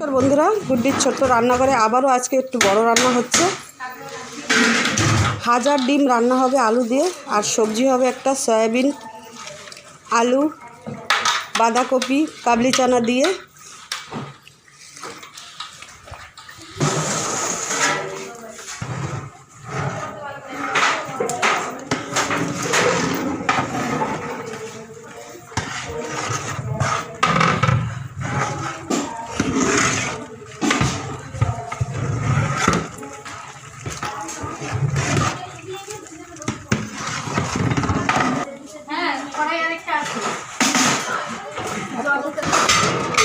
নমস্কার বন্ধুরা, গুড্ডির ছোট্ট রান্নাঘরে আবারও আজকে একটু বড় রান্না হচ্ছে। হাজার ডিম রান্না হবে আলু দিয়ে, আর সবজি হবে একটা সয়াবিন, আলু, বাঁধাকপি, কাবলি চানা দিয়ে।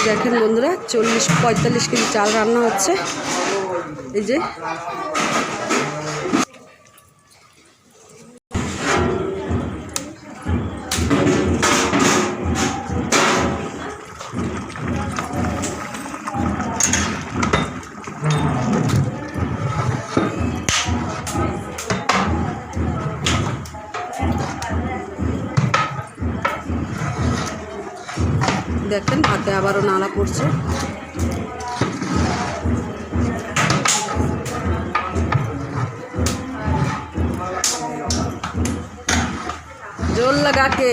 দেখেন বন্ধুরা চল্লিশ পঁয়তাল্লিশ কেজি চাল রান্না হচ্ছে। এই যে দেখেন হাতে আবারও নাড়া পড়ছে जोर लगा के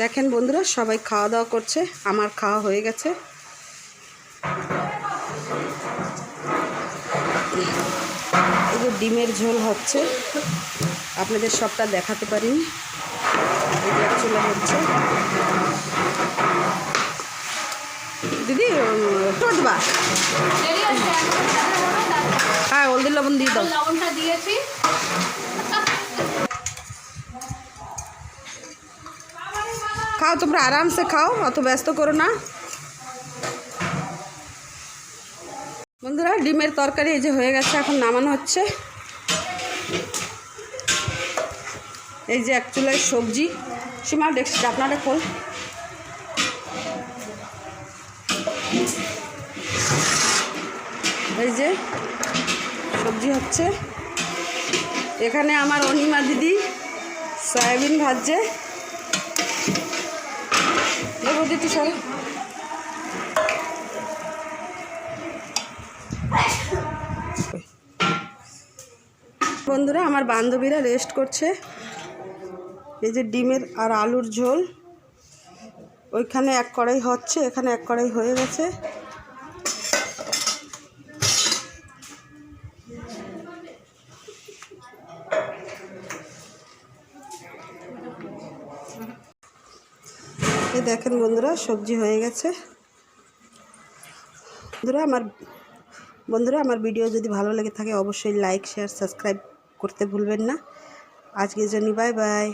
দেখেন বন্ধুরা সবাই খাওয়া দাওয়া করছে আমার খাওয়া হয়ে গেছে। ডিমের ঝোল হচ্ছে আপনাদের সবটা দেখাতে পারিনি। চলে হচ্ছে। দিদি টোট বা দেরি আছে এখন সাড়ে বারো, তারপর হ্যাঁ হলদি লবণ দিয়ে দাও। লবণটা দিয়েছি। খাও, তোমরা আরামসে খাও, অত ব্যস্ত করো না। বন্ধুরা, ডিমের তরকারি এই যে হয়ে গেছে, এখন নামানো হচ্ছে। এই যে এক চুলায় সবজি। সীমা, দেখছি আপনারা খোল। এই যে সবজি হচ্ছে। এখানে আমার অনিমা দিদি সয়াবিন ভাজছে। দেবো দিতে সরি বন্ধুরা, আমার বান্ধবীরা রেস্ট করছে। এই যে ডিমের আর আলুর ঝোল। ওইখানে এক কড়াই হচ্ছে, এখানে এক কড়াই হয়ে গেছে। এই দেখেন বন্ধুরা, সবজি হয়ে গেছে। বন্ধুরা, আমার বন্ধুরা, আমার ভিডিও যদি ভালো লেগে থাকে, অবশ্যই লাইক শেয়ার সাবস্ক্রাইব করতে ভুলবেন না। আজকের জন্য বাই বাই